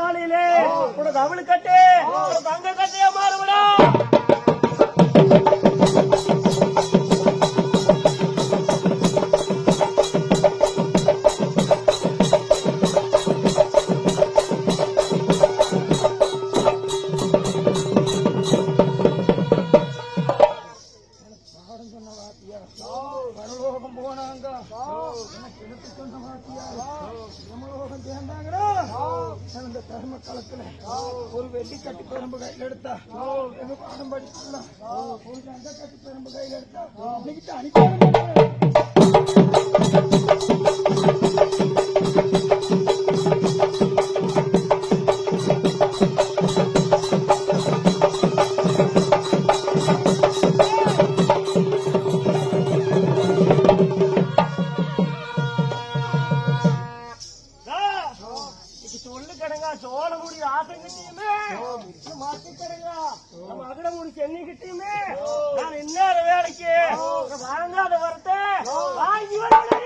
நாளிலே உனக்கு அவளு கட்டு உனக்கு தங்க கட்டையா மாறுபடா பரலோகம் போனாங்க. எனக்கு எடுத்து சொன்ன வாத்தியார் யமலோகம் சேர்ந்தாங்கடா அந்த தர்ம காலத்துல ஒரு வெள்ளி கட்டி பெரும்பு கையில் எடுத்தா எங்க பாடம் படிச்சுக்கலாம். ஒரு தங்க கட்டி பெரும்பு கையில் எடுத்தா இன்னைக்கு அனுப்பி சொல்லு கிடங்கா சோழ முடி ஆசம் மாத்தி கடங்க நம்ம அகட முடி சென்னை கிட்டியுமே நான் இன்னார வேலைக்கு வாங்காத வரத்த வாங்கி வரேன்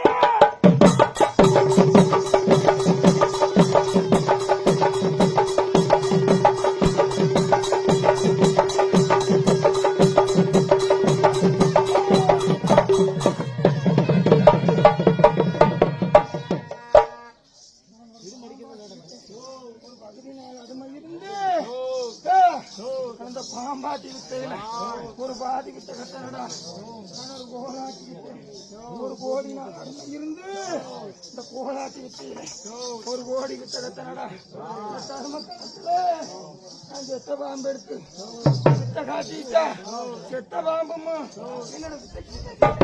அந்த பாம்பாட்டி வித்தையில ஒரு பாதி வித்த கட்டடா ஒரு கோலாட்டி ஒரு கோடி இருந்து இந்த கோலாட்டி வித்தையில ஒரு கோடி வித்த கட்டடா தர்ம நான் செத்த பாம்பு எடுத்து வித்த காட்டிட்டா செத்த பாம்புமா என்னோட